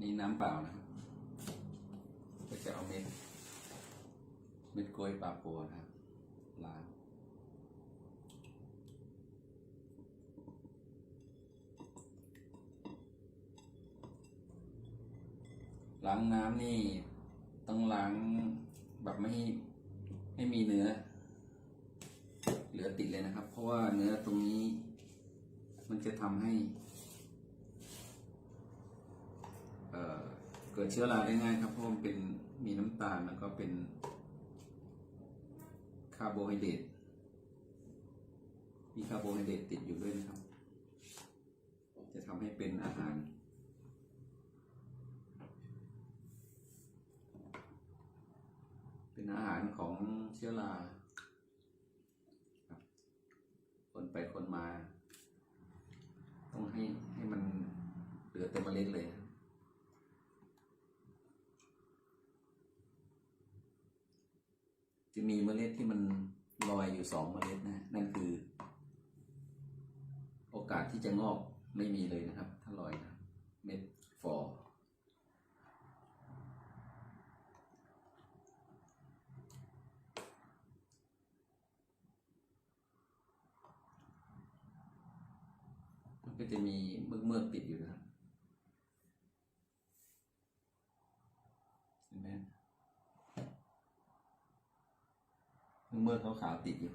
นี่น้ำเปล่านะครับก็จะเอาเม็ด เม็ดกล้วยปลาปัวนะครับล้างล้างน้ำนี่ต้องล้างแบบไม่ให้ให้มีเนื้อ เหลือติดเลยนะครับ เพราะว่าเนื้อตรงนี้ มันจะทำให้ เอ่อ เกิดเชื้อราได้ง่ายครับเพราะมันเป็นมีน้ำตาลแล้วก็เป็นคาร์โบไฮเดรตมีคาร์โบไฮเดรตติดอยู่ด้วยนะครับ จะทำให้เป็นอาหารเป็นอาหารของเชื้อราครับคนไปคนมา ต้องให้ให้มันเหลือแต่เมล็ดเลยครับ จะมีเมล็ดที่มันลอยอยู่สองเมล็ดนะนั่นคือ โอกาสที่จะงอกไม่มีเลยนะครับ ถ้าลอยนะเม็ดฟอร์ก็จะมีเมือเมือกๆติดอยู่นะครับ เมื่อเขาขาวติดอยู่